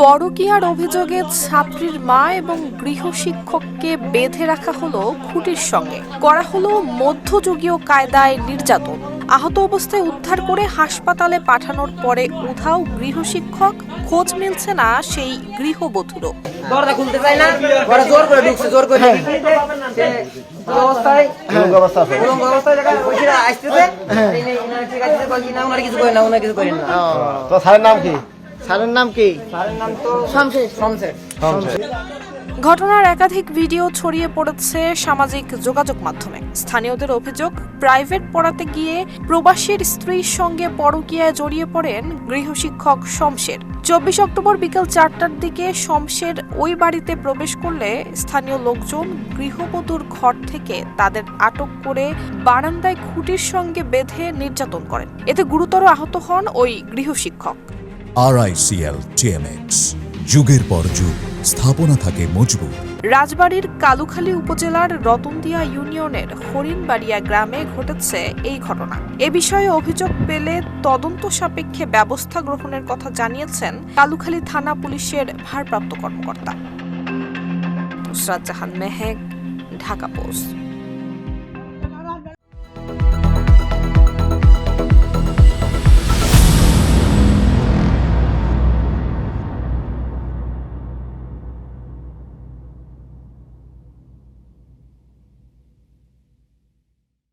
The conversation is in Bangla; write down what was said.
পরকীয়ার অভিযোগে ছাত্রীর মা এবং গৃহশিক্ষককে বেঁধে রাখা হলো খুঁটির সঙ্গে। করা হলো মধ্যযুগীয় কায়দায় নির্যাতন। আহত অবস্থায় উদ্ধার করে হাসপাতালে পাঠানোর পরে উধাও গৃহশিক্ষক খোঁজ মিলছে না সেই গৃহবধূরও। দরজা খুলতে চাই না ঘরে জোর করে ঢুকছে জোর করে অবস্থায় অবস্থায় আসতেছে। তো স্যারের নাম কি? স্যারের নাম কি স্যারের নাম তো? শমশের। শমশের। ঘটনার একাধিক ভিডিও ছড়িয়ে পড়েছে সামাজিক যোগাযোগ মাধ্যমে। স্থানীয়দের অভিযোগ, প্রাইভেট পড়াতে গিয়ে প্রবাসীর স্ত্রীর সঙ্গে পরকীয়ায় জড়িয়ে পড়েন গৃহশিক্ষক শমশের। চব্বিশ অক্টোবর বিকেল চারটার দিকে শমশের ওই বাড়িতে প্রবেশ করলে স্থানীয় লোকজন গৃহবধূর ঘর থেকে তাদের আটক করে বারান্দায় খুঁটির সঙ্গে বেঁধে নির্যাতন করেন। এতে গুরুতর আহত হন ওই গৃহশিক্ষক। আরআইসিএল টিএমএক্স যুগের পর যুগ। স্থাপনা থাকে মজবুত। রাজবাড়ির কালুখালী উপজেলার রতনদিয়া ইউনিয়নের হরিণবাড়িয়া গ্রামে ঘটেছে এই ঘটনা। এ বিষয়ে অভিযোগ পেলে তদন্ত সাপেক্ষে ব্যবস্থা গ্রহণের কথা জানিয়েছেন কালুখালী থানা পুলিশের ভারপ্রাপ্ত কর্মকর্তা। নুসরাত জাহান মেহেক, ঢাকা পোস্ট।